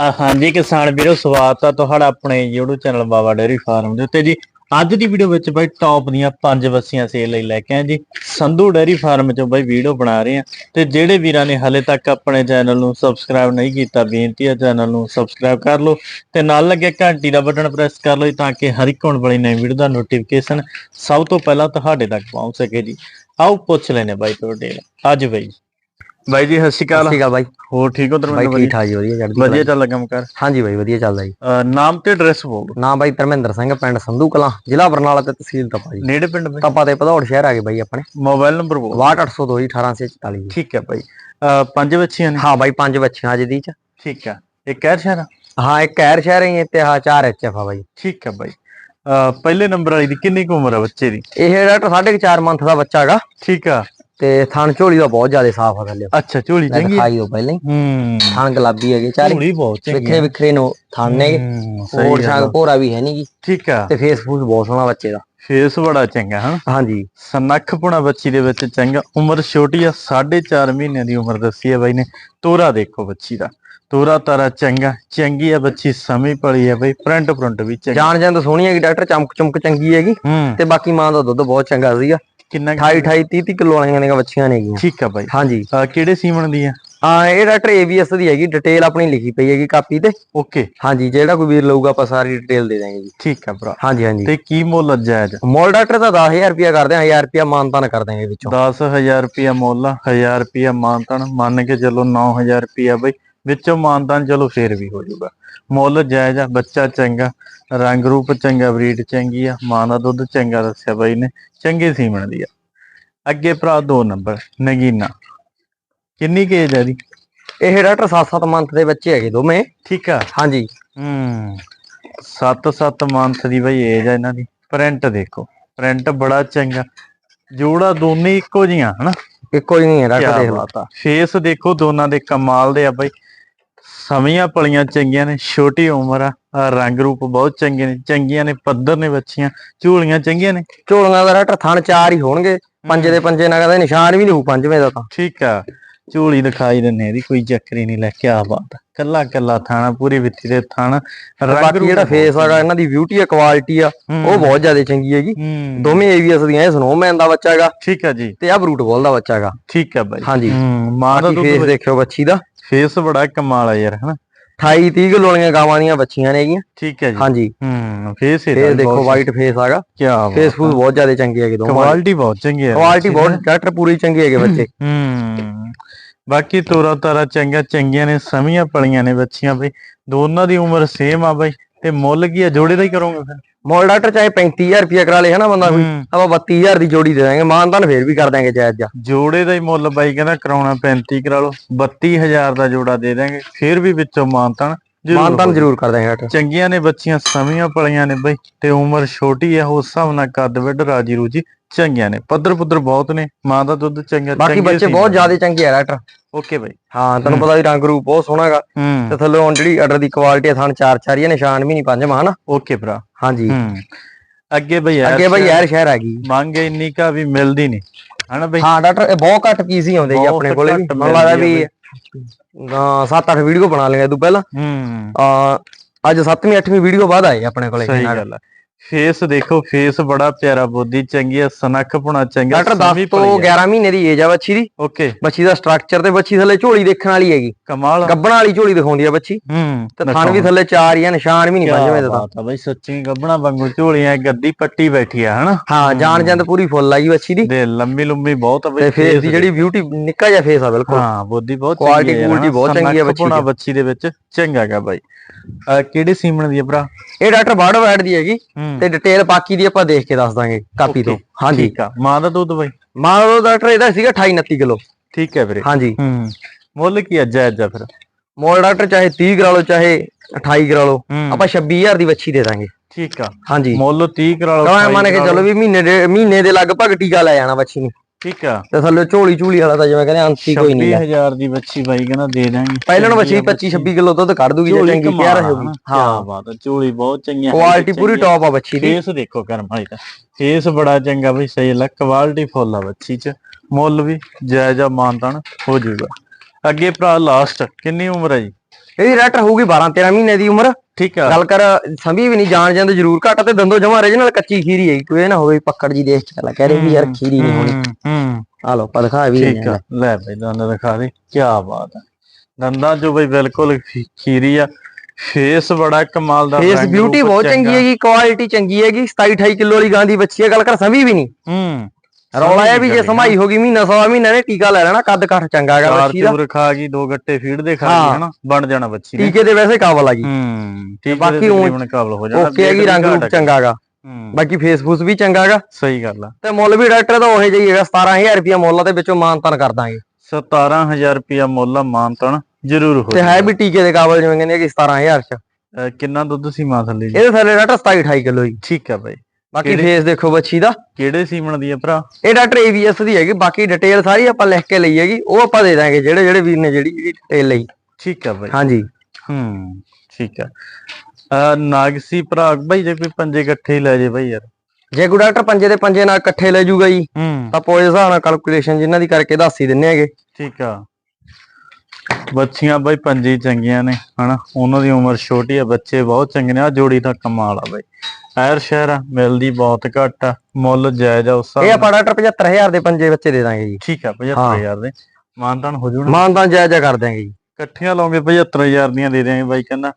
ਆ ਹਾਂਜੀ ਕਿਸਾਨ ਵੀਰੋ, ਸਵਾਗਤ ਆ ਤੁਹਾਡਾ ਆਪਣੇ YouTube channel Baba dairy farm ਦੇ ਉੱਤੇ ਜੀ। ਅੱਜ ਦੀ ਵੀਡੀਓ ਵਿੱਚ ਬਾਈ ਟੌਪ ਦੀਆਂ ਪੰਜ ਬੱਸੀਆਂ ਸੇਲ ਲਈ ਲੈ ਕੇ ਆਏ ਜੀ। ਸੰਧੂ ਡੇਅਰੀ ਫਾਰਮ ਚੋਂ ਬਾਈ ਵੀਡੀਓ ਬਣਾ ਰਹੇ ਆ। ਤੇ ਜਿਹੜੇ ਵੀਰਾਂ ਨੇ ਹਲੇ ਤੱਕ ਆਪਣੇ ਚੈਨਲ ਨੂੰ ਸਬਸਕ੍ਰਾਈਬ ਨਹੀਂ ਕੀਤਾ, ਬੇਨਤੀ ਆ ਚੈਨਲ ਨੂੰ ਸਬਸਕ੍ਰਾਈਬ ਕਰ ਲਓ ਤੇ ਨਾਲ ਲੱਗੇ ਘੰਟੀ ਦਾ ਬਟਨ ਪ੍ਰੈਸ ਕਰ ਲਓ ਜੀ ਤਾਂ ਕਿ ਹਰ ਇੱਕ ਹੋਣ ਵਾਲੀ ਨਵੀਂ ਵੀਡੀਓ ਦਾ ਨੋਟੀਫਿਕੇਸ਼ਨ ਸਭ ਤੋਂ ਪਹਿਲਾਂ ਤੁਹਾਡੇ ਤੱਕ ਪਹੁੰਚ ਸਕੇ ਜੀ। ਆਓ ਪੁੱਛ ਲੈਨੇ ਬਾਈ ਤੁਹਾਡੇ ਅੱਜ ਬਾਈ ਬਾਈ ਜੀ ਸਤਿ ਸ਼੍ਰੀ ਅਕਾਲ। ਠੀਕ ਆ ਬਾਈ। ਹੋਰ ਠੀਕ ਹੋ ਬਾਈ ਧਰਮਿੰਦਰ ਠੀਕ ਠਾਕ ਜੀ ਵਧੀਆ ਚੜ੍ਹਦੀ ਵਧੀਆ। ਚੱਲ ਕੰਮ ਕਰ? ਹਾਂਜੀ ਬਾਈ ਵਧੀਆ ਚੱਲਦਾ ਜੀ। ਅਹ ਨਾਮ ਤੇ ਐਡਰੈਸ ਬੋਲ। ਨਾਮ ਬਾਈ ਧਰਮਿੰਦਰ ਸਿੰਘ ਪਿੰਡ ਸੰਧੂ ਕਲਾਂ ਜ਼ਿਲ੍ਹਾ ਬਰਨਾਲਾ ਤੇ ਤਹਿਸੀਲ ਤਪਾ ਜੀ। ਨੇੜੇ ਪਿੰਡ ਬਾਈ? ਤਪਾ ਤੇ ਭਦੌੜ ਸ਼ਹਿਰ ਆ ਗਏ ਬਾਈ ਆਪਣੇ। ਮੋਬਾਈਲ ਨੰਬਰ ਬੋਲ 62802 ਜੀ 1844 ਜੀ। ਠੀਕ ਹੈ ਬਾਈ। ਅਹ ਪੰਜ ਬੱਚੀਆਂ ਨੇ? ਹਾਂ ਬਾਈ ਪੰਜ ਬੱਚੀਆਂ ਅੱਜ ਦੀ ਚ। ਠੀਕ ਹੈ। ਇੱਕ ਕਹਿਰ ਸ਼ਹਿਰ? ਹਾਂ ਇੱਕ ਐਰ ਸ਼ਹਿਰ ਹੀ ਤੇ ਹਾਂ ਚਾਰ ਐਚ ਐਫ ਆ ਬਾਈ। ਠੀਕ ਹੈ ਬਾਈ। ਅਹ ਪਹਿਲੇ ਨੰਬਰ ਵਾਲੀ ਦੀ ਕਿੰਨੀ ਕੁ ਉਮਰ ਹੈ ਬੱਚੇ ਦੀ? ਇਹ ਡਾਕਟਰ ਸਾਢੇ 4 ਮੰਥ ਦਾ ਬੱਚਾ ਹੈਗਾ ਠੀਕ ਆ। ਤੇ ਥਣ ਝੋਲੀ ਦਾ ਬਹੁਤ ਜ਼ਿਆਦਾ ਸਾਫ਼ ਆ ਥੱਲੇ। ਅੱਛਾ ਝੋਲੀ ਚੰਗੀ ਆ? ਦਿਖਾਈ ਦੋ ਪਹਿਲਾਂ ਹੀ। ਹੂੰ। ਥਣ ਗੁਲਾਬੀ ਹੈਗੇ ਚਾਰੇ। ਝੋਲੀ ਬਹੁਤ ਚੰਗੀ ਵਿਖਰੇ। ਵਿਖਰੇ ਨੂੰ ਥਣ ਨੇ। ਹੂੰ, ਹੋਰ ਸ਼ਾਂਗ। ਭੋਰਾ ਵੀ ਹੈ ਨਹੀਂ ਗੀ ਠੀਕ ਆ। ਤੇ ਫੇਸ ਫੂਸ ਬਹੁਤ ਸੋਹਣਾ ਬੱਚੇ ਦਾ। ਫੇਸ ਬੜਾ ਚੰਗਾ ਹਨ? ਹਾਂਜੀ। ਸਨੱਖ ਪੁਣਾ ਬੱਚੀ ਦੇ ਵਿੱਚ ਚੰਗਾ। ਉਮਰ ਛੋਟੀ ਆ 4.5 ਮਹੀਨਿਆਂ ਦੀ ਉਮਰ ਦੱਸੀ ਹੈ ਬਾਈ ਨੇ। ਤੋਰਾ ਦੇਖੋ ਬੱਚੀ ਦਾ। ਤੋਰਾ ਤਾਰਾ ਚੰਗਾ ਚੰਗੀ ਆ ਬੱਚੀ ਸਮੀ ਪਲੀ ਆ ਬਾਈ। ਪ੍ਰਿੰਟ ਪ੍ਰਿੰਟ ਵੀ ਚੰਗਾ। ਜਾਣ ਤਾਂ ਸੋਹਣੀ ਹੈਗੀ ਡਾਕਟਰ ਚਮਕ ਚਮਕ ਚੰਗੀ ਹੈਗੀ। ਹੂੰ। ਤੇ ਬਾਕੀ ਮਾਂ ਦਾ ਦੁੱਧ ਬਹੁਤ ਚੰਗਾ ਸੀਗਾ। ਕਿੰਨਾ 28 28 30 30 ਕਿਲੋ ਵਾਲੀਆਂ ਨੇ ਬੱਚੀਆਂ ਨੇਗੀਆਂ। ਠੀਕ ਆ ਬਾਈ। ਹਾਂਜੀ। ਕਿਹੜੇ ਸੀਮਨ ਦੀ ਆ? ਹਾਂ ਇਹ ਡਾਕਟਰ ਏਵੀਐਸ ਦੀ ਹੈਗੀ ਡਿਟੇਲ ਆਪਣੀ ਲਿਖੀ ਪਈ ਹੈਗੀ ਕਾਪੀ ਤੇ। ਓਕੇ। ਹਾਂਜੀ ਜਿਹੜਾ ਕੋਈ ਵੀਰ ਲਊਗਾ ਆਪਾਂ ਸਾਰੀ ਡਿਟੇਲ ਦੇ ਦਾਂਗੇ ਜੀ। ਠੀਕ ਆ ਭਰਾ। ਹਾਂਜੀ ਹਾਂਜੀ। ਤੇ ਕੀ ਮੁੱਲ ਜਾਇਜ਼? ਮੋਲ ਡਾਕਟਰ ਦਾ 10000 ਰੁਪਿਆ ਕਰਦੇ ਆ 1000 ਰੁਪਿਆ ਮਾਨਤਾਨ ਕਰ ਦਾਂਗੇ ਵਿੱਚੋਂ। 10000 ਰੁਪਿਆ ਮੁੱਲ ਆ 1000 ਰੁਪਿਆ ਮਾਨਤਨ ਮੰਨ ਕੇ ਚੱਲੋ 9000 ਰੁਪਿਆ ਬਈ। ਵਿੱਚੋਂ ਮਾਨਤਨ ਚਲੋ ਫੇਰ ਵੀ ਹੋ ਜਾਊਗਾ। ਮੁੱਲ ਜਾਇਜ਼ ਆ ਬੱਚਾ ਚੰਗਾ ਰੰਗ ਰੂਪ ਚੰਗਾ ਬਰੀਡ ਚੰਗੀ ਆ ਮਾਂ ਦਾ ਦੁੱਧ ਚੰਗਾ ਦੱਸਿਆ ਬਾਈ ਨੇ ਚੰਗੇ ਸੀਮਣ ਦੀ ਆ। ਅੱਗੇ ਭਰਾ ਦੋ ਨੰਬਰ ਨਗੀਨਾ। ਕਿੰਨੀ ਕੇ ਏਜ ਆ ਦੀ ਇਹ ਡਾਕਟਰ 7-7 ਮੰਥ ਦੇ ਬੱਚੇ ਹੈਗੇ ਦੋਵੇਂ। ਠੀਕ ਆ। ਹਾਂਜੀ। ਹੂੰ 7-7 ਮੰਥ ਦੀ ਬਈ ਏਜ ਆ ਇਹਨਾਂ ਦੀ। ਪ੍ਰਿੰਟ ਦੇਖੋ ਪ੍ਰਿੰਟ ਬੜਾ ਚੰਗਾ। ਜੋੜਾ ਦੋਨੇ ਇੱਕੋ ਜੀਆਂ ਹਨਾ? ਇੱਕੋ ਹੀ ਨਹੀਂ ਹੈ ਡਾਕਟਰ ਦੇਖ ਆ। ਫੇਸ ਦੇਖੋ ਦੋਨਾਂ ਦੇ ਕਮਾਲ ਦੇ ਆ ਬਈ। ਸਮੀਆਂ ਪਲੀਆਂ ਚੰਗੀਆਂ ਨੇ ਛੋਟੀ ਉਮਰ ਆ ਰੰਗ ਰੂਪ ਬਹੁਤ ਚੰਗੇ ਨੇ ਚੰਗੀਆਂ ਨੇ ਪੱਧਰ ਨੇ ਬੱਚੀਆਂ ਝੂਲੀਆਂ ਚੰਗੀਆਂ ਨੇ। ਝੋਲੀਆਂ ਦਾ ਡਾਕਟਰ ਥਣ ਚਾਰ ਹੀ ਹੋਣਗੇ ਪੰਜੇ ਦੇ ਪੰਜੇ ਨਾਲ ਕਹਿੰਦੇ ਨਿਸ਼ਾਨ ਵੀ ਨਹੀਂ ਹੋਊ ਪੰਜਵੇਂ ਦਾ ਤਾਂ। ਠੀਕ ਆ ਝੂਲੀ ਦਿਖਾਈ ਦਿੰਨੇ ਇਹਦੀ ਕੋਈ ਚੱਕਰੀ ਨਹੀਂ ਲੈ ਬਾਤ ਆ ਕੱਲਾ ਕੱਲਾ ਥਾਣਾ ਪੂਰੀ ਵਿੱਥੀ ਦੇ ਥਾਣਾ ਬਾਕੀ ਜਿਹੜਾ ਫੇਸ ਹੈਗਾ ਇਹਨਾਂ ਦੀ ਬਿਊਟੀ ਆ ਕੁਆਲਿਟੀ ਆ ਉਹ ਬਹੁਤ ਜ਼ਿਆਦਾ ਚੰਗੀ ਹੈਗੀ। ਦੋਵੇਂ ਏਵੀਐਸ ਦੀਆਂ ਇਹ ਸਨੋਮੈਨ ਦਾ ਬੱਚਾ ਹੈਗਾ ਠੀਕ ਆ ਜੀ। ਤੇ ਆ ਬਰੂਟ ਬੋਲ ਦਾ ਬੱਚਾ ਹੈਗਾ। ਠੀਕ ਆ ਬਾਈ। ਹਾਂਜੀ। ਮਾਂ ਦਾ ਫੇਸ ਦੇਖਿਓ ਬੱਚੀ ਦਾ। ਫੇਸ ਬੜਾ ਕਮਾਲ ਆ ਯਾਰ ਹਨਾ? 28 30 ਕਿਲੋ ਵਾਲੀਆਂ ਗਾਵਾਂ ਦੀਆਂ ਬੱਚੀਆਂ ਨੇਗੀਆਂ ਠੀਕ ਹੈ ਜੀ। ਹਾਂਜੀ। ਹੂੰ ਫੇਸ ਫੇਸ ਦੇਖੋ ਵਾਈਟ ਫੇਸ ਹੈਗਾ ਕਿਆ ਫੇਸ ਫੂਸ ਬਹੁਤ ਜ਼ਿਆਦਾ ਚੰਗੇ ਹੈਗੇ ਦੋਵਾਂ ਕੁਆਲਿਟੀ ਬਹੁਤ ਚੰਗੀ ਹੈ ਕੁਆਲਿਟੀ ਬਹੁਤ ਡਾਕਟਰ ਪੂਰੀ ਚੰਗੀ ਹੈਗੇ ਬੱਚੇ। ਹੂੰ ਬਾਕੀ ਤੋਰਾ ਤਾਰਾ ਚੰਗੀਆਂ ਚੰਗੀਆਂ ਨੇ ਸਮੀਆਂ ਪਲੀਆਂ ਨੇ ਬੱਚੀਆਂ ਬਈ। ਦੋਨਾਂ ਦੀ ਉਮਰ ਸੇਮ ਆ ਬਈ। ਤੇ ਮੁੱਲ ਕੀ ਆ? ਜੋੜੇ ਦਾ ਹੀ ਕਰੋਗੇ ਫਿਰ? ਮੋਲ ਡਾਕਟਰ ਚਾਹੇ 35000 ਰੁਪਇਆ ਕਰਾ ਲੇ ਹਨਾ ਬੰਦਾ ਹੂੰ, ਆਪਾਂ 32000 ਦੀ ਜੋੜੀ ਦੇ ਦਾਂਗੇ ਮਾਨਦਾਨ ਫੇਰ ਵੀ ਕਰ ਦਾਂਗੇ ਜਾਇਜ਼ ਜਾ। ਜੋੜੇ ਦਾ ਹੀ ਮੁੱਲ ਬਾਈ ਕਹਿੰਦਾ ਕਰਾਉਣਾ 35 ਕਰਾ ਲਓ 32000 ਦਾ ਜੋੜਾ ਦੇ ਦਾਂਗੇ ਫਿਰ ਵੀ ਵਿੱਚੋਂ ਮਾਨਤਨ। ਮਾਨਦਾਨ ਜ਼ਰੂਰ ਕਰ ਦਾਂਗੇ ਚੰਗੀਆਂ ਨੇ ਬੱਚੀਆਂ ਸਮੀਆਂ ਪਲੀਆਂ ਨੇ ਬਈ ਤੇ ਉਮਰ ਛੋਟੀ ਆ ਉਸ ਹਿਸਾਬ ਨਾਲ ਕੱਦ ਵਿੱਡ ਰਾਜੀ ਰੂਜੀ ਚੰਗੀਆਂ ਨੇ। ਪੱਧਰ ਪੁੱਧਰ ਬਹੁਤ ਨੇ ਮਾਂ ਦਾ ਦੁੱਧ ਚੰਗਾ ਬਾਕੀ ਬੱਚੇ ਬਹੁਤ ਜ਼ਿਆਦਾ ਚੰਗੇ ਆ ਡਾਕਟਰ ਓਕੇ ਬਾਈ। ਹਾਂ ਤੁਹਾਨੂੰ ਪਤਾ ਵੀ ਰੰਗ ਰੂਪ ਬਹੁਤ ਸੋਹਣਾ ਹੈਗਾ। ਹੂੰ। ਤੇ ਥੱਲੇ ਹੁਣ ਜਿਹੜੀ ਆਰਡਰ ਦੀ ਕੁਆਲਿਟੀ ਆ ਥਣ ਚਾਰ ਚਾਰ ਹੀ ਨਿਸ਼ਾਨ ਵੀ ਨਹੀਂ ਪੰਜਵਾਂ ਹਨਾ? ਓਕੇ ਭਰਾ। ਹਾਂਜੀ। ਹੂੰ। ਅੱਗੇ ਬਈ ਯਾਰ ਅੱਗੇ ਬਈ ਯਾਰ ਸ਼ਹਿਰ ਆ ਗਈ ਮੰਗ ਇੰਨੀ ਕਾ ਵੀ ਮਿਲਦੀ ਨਹੀਂ। ਹਨਾ ਬਈ? ਹਾਂ ਡਾਕਟਰ ਇਹ ਬਹੁਤ ਘੱਟ ਪੀਸ ਹੀ ਆਉਂਦੇ ਜੀ ਆਪਣੇ ਕੋਲੇ ਵੀ। ਮੈਨੂੰ ਲੱਗਦਾ ਵੀ ਹਾਂ 7-8 ਵੀਡੀਓ ਬਣਾ ਲਈਆਂ ਤੂੰ ਪਹਿਲਾਂ। ਹੂੰ। ਆ ਅੱਜ 7ਵੀਂ 8ਵੀਂ ਵੀਡੀਓ ਬਾਅਦ ਆਏ ਆਪਣੇ ਕੋਲੇ ਸਹੀ ਗੱਲ ਹੈ ਫੇਸ ਦੇਖੋ ਫੇਸ ਬੜਾ ਪਿਆਰਾ ਬੋਦੀ ਚੰਗੀ ਹੈ ਸਨੱਖ ਪੁਣਾ ਚੰਗਾ ਡਾਕਟਰ 10 ਤੋਂ 11 ਮਹੀਨੇ ਦੀ ਏਜ ਆ ਬੱਚੀ ਦੀ। ਓਕੇ ਬੱਚੀ ਦਾ ਸਟਰਕਚਰ ਤੇ ਬੱਚੀ ਥੱਲੇ ਝੋਲੀ ਦੇਖਣ ਵਾਲੀ ਹੈਗੀ। ਕਮਾਲ ਗੱਬਣ ਵਾਲੀ ਝੋਲੀ ਦਿਖਾਉਂਦੀ ਆ ਬੱਚੀ। ਹੂੰ ਤੇ ਥਣ ਵੀ ਥੱਲੇ ਚਾਰ ਹੀ ਆ ਨਿਸ਼ਾਨ ਵੀ ਨਹੀਂ ਪੰਜਵੇਂ ਦਾ ਤਾਂ। ਬਈ ਸੱਚੀ ਗੱਬਣਾ ਵਾਂਗੂ ਝੋਲੀਆਂ ਗੱਦੀ ਪੱਟੀ ਬੈਠੀ ਆ ਹਨਾ? ਹਾਂ ਜਾਣ ਜਾਂਦ ਪੂਰੀ ਫੁੱਲ ਆਈ ਬੱਚੀ ਦੀ। ਦੇ ਲੰਮੀ ਲੰਮੀ ਬਹੁਤ ਆ ਬਈ ਤੇ ਫੇਸ ਦੀ ਜਿਹੜੀ ਬਿਊਟੀ ਨਿੱਕਾ ਜਿਹਾ ਫੇਸ ਆ ਬਿਲਕੁਲ। ਹਾਂ ਬੋਦੀ ਬਹੁਤ ਚੰਗੀ ਹੈ quality ਹਨਾ, ਬਹੁਤ ਚੰਗੀ ਹੈ ਦੀ। ਬੱਚੀ ਦੇ ਵਿੱਚ। ਚੰਗਾ ਹੈਗਾ ਬਾਈ। ਅਹ ਕਿਹੜੀ ਸੀਮਣ ਦੀ ਹੈ ਭਰਾ? ਇਹ ਡਾਕਟਰ ਬਾਰਡ ਵੈਡ ਦੀ ਹੈਗੀ ਤੇ ਡਿਟੇਲ ਬਾਕੀ ਦੀ ਆਪਾਂ ਦੇਖ ਕੇ ਦੱਸ ਦਾਂਗੇ ਕਾਪੀ ਤੋਂ। ਹਾਂਜੀ। ਠੀਕ ਆ। ਮਾਂ ਦਾ ਦੁੱਧ ਬਾਈ? ਮਾਂ ਦਾ ਡਾਕਟਰ ਇਹਦਾ ਸੀਗਾ 28 29 ਕਿਲੋ। ਠੀਕ ਹੈ ਵੀਰੇ। ਹਾਂਜੀ। ਹੂੰ। ਮੁੱਲ ਕੀ ਅੱਜ ਅੱਜ ਫਿਰ? ਮੋਲ ਡਾਕਟਰ ਚਾਹੇ 30 ਕਰਾ ਲਓ ਚਾਹੇ 28 ਕਰਾ ਲਓ ਹੂੰ। ਆਪਾਂ 26000 ਦੀ ਬੱਚੀ ਦੇ ਦਾਂਗੇ। ਠੀਕ ਆ। ਹਾਂਜੀ। ਮੁੱਲ 30 ਕਰਾ ਲਓ ਕਹਾਂ 28 ਮੰਨ ਕੇ ਚੱਲੋ ਵੀ ਮਹੀਨੇ ਦੇ ਮਹੀਨੇ ਦੇ ਲਗਭਗ ਟੀਕਾ ਲੈ ਜਾਣਾ ਬੱਚੀ ਨੂੰ। ਠੀਕ ਆ। ਤੇ ਥੱਲੇ ਝੋਲੀ ਝੂਲੀ ਵਾਲਾ ਤਾਂ ਜਿਵੇਂ ਕਹਿੰਦੇ ਅੰਤੀ ਕੋਈ ਨਹੀਂ ਹੈ 26000 ਦੀ ਬੱਚੀ ਬਾਈ ਕਹਿੰਦਾ ਦੇ ਦਾਂਗੇ ਪਹਿਲਾਂ ਨੂੰ ਬੱਚੀ 25 26 ਕਿਲੋ ਦੁੱਧ ਕੱਢ ਦੂਗੀ ਜੇ ਚੰਗੀ ਪਿਆਰ ਹੋਊਗੀ ਹਾਂ ਬਾਤ ਆ ਝੋਲੀ ਬਹੁਤ ਚੰਗੀਆਂ ਕੁਆਲਿਟੀ ਪੂਰੀ ਟੌਪ ਆ। ਬੱਚੀ ਦੀ। ਫੇਸ ਦੇਖੋ ਕਰਮ ਵਾਲੀ ਦਾ। ਫੇਸ ਬੜਾ ਚੰਗਾ ਬਈ ਸਹੀ ਲੱਗ ਕੁਆਲਿਟੀ ਫੁੱਲ ਆ ਬੱਚੀ ਚ। ਮੁੱਲ ਵੀ ਜਾਇਜ਼ਾ ਮਾਨਤਾਨ ਹੋ ਜਾਊਗਾ। ਅੱਗੇ ਭਰਾ ਲਾਸਟ ਕਿੰਨੀ ਉਮਰ ਹੈ ਜੀ? ਇਹਦੀ ਰੈਟਰ ਹੋਊਗੀ 12 13 ਮਹੀਨੇ ਦੀ ਉਮਰ। ਠੀਕ ਆ। ਗੱਲ ਕਰ ਸੰਭੀ ਵੀ ਨਹੀਂ ਜਾਣ ਜਾਂਦੇ ਜ਼ਰੂਰ। ਘੱਟ ਤੇ ਦੰਦੋ ਜਮਾ origignal ਕੱਚੀ ਖੀਰੀ ਹੈ ਕੋਈ ਨਾ ਹੋਵੇ ਪੱਕੜ ਜੀ ਦੇਖ ਕੇ ਕਹਿ ਰਹੇ ਵੀ ਯਾਰ ਖੀਰੀ ਨਹੀਂ ਹੋਣੀ। ਹੂੰ, ਆ ਲਓ ਪਾ ਦਿਖਾ ਵੀ ਠੀਕ ਆ। ਲੈ ਬਈ ਦੰਦ ਦਿਖਾ ਦੇ। ਕੀ ਬਾਤ ਹੈ ਦੰਦਾਂ ਜੋ ਬਈ ਬਿਲਕੁਲ ਖੀਰੀ ਆ। ਫੇਸ ਬੜਾ ਕਮਾਲ ਦਾ ਫੇਸ ਬਿਊਟੀ ਬਹੁਤ ਚੰਗੀ। ਚੰਗਾ। ਹੈਗੀ ਕੁਆਲਿਟੀ ਚੰਗੀ ਹੈਗੀ। 27 28 ਕਿਲੋ ਵਾਲੀ ਗਾਂ ਦੀ ਬੱਚੀ ਹੈ ਗੱਲ ਕਰ ਸੰਭੀ ਵੀ ਨਹੀਂ। ਹੂੰ। ਰੌਲਾ ਇਹ ਵੀ ਜੇ ਸਮਾਈ ਹੋ ਗਈ ਮਹੀਨਾ ਸਵਾ ਮਹੀਨਾ ਨੇ ਟੀਕਾ ਲੈ ਲੈਣਾ ਕੱਦ ਕੱਠ ਚੰਗਾ ਹੈਗਾ ਬੱਚੀ ਦਾ। ਚੂਰ ਖਾ ਗਈ ਦੋ ਗੱਟੇ ਫੀਡ ਦੇ ਖਾ। ਗਈ ਹਨਾ ਬਣ ਜਾਣਾ ਬੱਚੀ ਨੇ ਟੀਕੇ ਦੇ ਵੈਸੇ ਕਾਬਲ ਆ ਗਈ। ਹੂੰ ਠੀਕ ਬਾਕੀ ਤਕਰੀਬਨ ਕਾਬਲ ਹੋ ਜਾਣਾ ਓਕੇ ਹੈਗੀ ਰੰਗ ਰੂਪ ਚੰਗਾ ਹੈਗਾ। ਹੂੰ। ਬਾਕੀ ਫੇਸ ਫੂਸ ਵੀ ਚੰਗਾ ਹੈਗਾ। ਸਹੀ ਗੱਲ ਆ। ਤੇ ਮੁੱਲ ਵੀ ਡਾਕਟਰ ਦਾ ਉਹੇ ਜਿਹੀ ਹੈਗਾ 17000 ਰੁਪਇਆ ਮੁੱਲ ਤੇ ਵਿੱਚੋਂ ਮਾਨਤਨ ਕਰ ਦਾਂਗੇ। 17000 ਰੁਪਿਆ ਮੁੱਲ ਮਾਨਤਨ ਜ਼ਰੂਰ ਹੋ ਤੇ ਹੈ ਵੀ ਟੀਕੇ ਦੇ ਕਾਬਲ ਜਿਵੇਂ ਕਹਿੰਦੇ ਕਿ 17000 ਚ। ਕਿੰਨਾ ਦੁੱਧ ਸੀ ਮਾਂ ਥੱਲੇ ਜੀ? ਇਹਦੇ ਥੱਲੇ ਡਾਕਟਰ 27 28 ਕਿਲੋ ਜੀ। ਠੀਕ ਆ ਬਾਈ। ਬਾਕੀ ਕਿਹੜੇ- ਫੇਸ ਦੇਖੋ ਬੱਚੀ ਦਾ। ਕਿਹੜੇ ਸੀਮਣ ਦੀ ਆ ਭਰਾ? ਇਹ ਡਾਕਟਰ AVS ਦੀ ਹੈਗੀ ਬਾਕੀ ਡਿਟੇਲ ਸਾਰੀ ਆਪਾਂ ਲਿਖ ਕੇ ਲਈ ਹੈਗੀ। ਉਹ ਆਪਾਂ ਦੇ ਦਾਂਗੇ ਜਿਹੜੇ ਜਿਹੜੇ ਵੀਰ ਨੇ ਜਿਹੜੀ ਜਿਹੜੀ ਡਿਟੇਲ ਲਈ। ਠੀਕ ਆ ਬਾਈ। ਹਾਂਜੀ। ਹੂੰ ਠੀਕ ਆ। ਅਹ ਨਾਗਸੀ ਭਰਾ ਬਾਈ ਜੇ ਕੋਈ ਪੰਜੇ ਇਕੱਠੇ ਹੀ ਲੈ ਜੇ ਬਾਈ ਯਾਰ। ਜੇ ਕੋਈ ਡਾਕਟਰ ਪੰਜੇ ਦੇ ਪੰਜੇ ਨਾਲ ਇਕੱਠੇ ਲੈ ਜੂਗਾ ਜੀ ਹੂੰ। ਤਾਂ ਪੋਏ ਹਿਸਾਬ ਨਾਲ ਕੈਲਕੂਲੇਸ਼ਨ ਜਿਨ੍ਹਾਂ ਦੀ ਕਰਕੇ ਦੱਸ ਹੀ ਦਿੰਨੇ ਹੈਗੇ। ਠੀਕ ਆ। ਬੱਚੀਆਂ ਬਾਈ ਪੰਜੇ ਚੰਗੀਆਂ ਨੇ ਹਨਾ? ਉਹਨਾਂ ਦੀ ਉਮਰ ਛੋਟੀ ਆ ਬੱਚੇ ਬਹੁਤ ਚੰਗੇ ਨੇ ਆ ਜੋੜੀ ਤਾਂ ਕਮਾਲ ਆ ਬਾਈ। ਐਰ ਸ਼ਹਿਰ ਆ ਮਿਲਦੀ ਬਹੁਤ ਘੱਟ ਆ ਮੁੱਲ ਜਾਇਜ਼ ਆ ਉਸ ਇਹ। ਆਪਾਂ ਡਾਕਟਰ 75000 ਦੇ ਪੰਜੇ ਬੱਚੇ ਦੇ ਦਾਂਗੇ ਜੀ। ਠੀਕ ਆ 75000 ਦੇ। ਮਾਨਤਾਨ ਹੋ ਜੂਣਾ ਮਾਨਦਾਨ ਜਾਇਜ਼ਾ ਕਰ ਦਾਂਗੇ ਜੀ। ਇਕੱਠੀਆਂ ਲਾਉਂਗੇ 75000 ਦੀਆਂ ਦੇ ਦਿਆਂਗੇ ਬਾਈ ਕਹਿੰਦਾ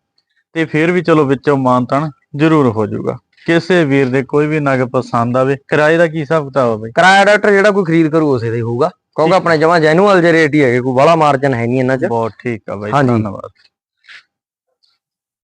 ਤੇ ਫਿਰ ਵੀ ਚਲੋ ਵਿੱਚੋਂ ਮਾਨਤਾਨ ਜ਼ਰੂਰ ਹੋ ਜਾਊਗਾ ਕਿਸੇ ਵੀਰ ਦੇ ਕੋਈ ਵੀ ਨਗ ਪਸੰਦ ਆਵੇ ਕਿਰਾਏ ਦਾ ਕੀ ਹਿਸਾਬ ਕਿਤਾਬ ਆ ਬਾਈ? ਕਿਰਾਇਆ ਡਾਕਟਰ ਜਿਹੜਾ ਕੋਈ ਖਰੀਦ ਕਰੂ ਉਸੇ ਦਾ ਹੀ ਹੋਊਗਾ। ਕਿਉਂਕਿ ਆਪਣੇ ਜਮਾ ਜੈਨੂਅਲ ਜੇ ਰੇਟ ਹੀ ਹੈਗੇ ਕੋਈ ਬੜਾ ਮਾਰਜਨ ਹੈ ਨਹੀਂ ਇਹਨਾਂ 'ਚ। ਬਹੁਤ ਠੀਕ ਆ ਬਾਈ। ਧੰਨਵਾਦ।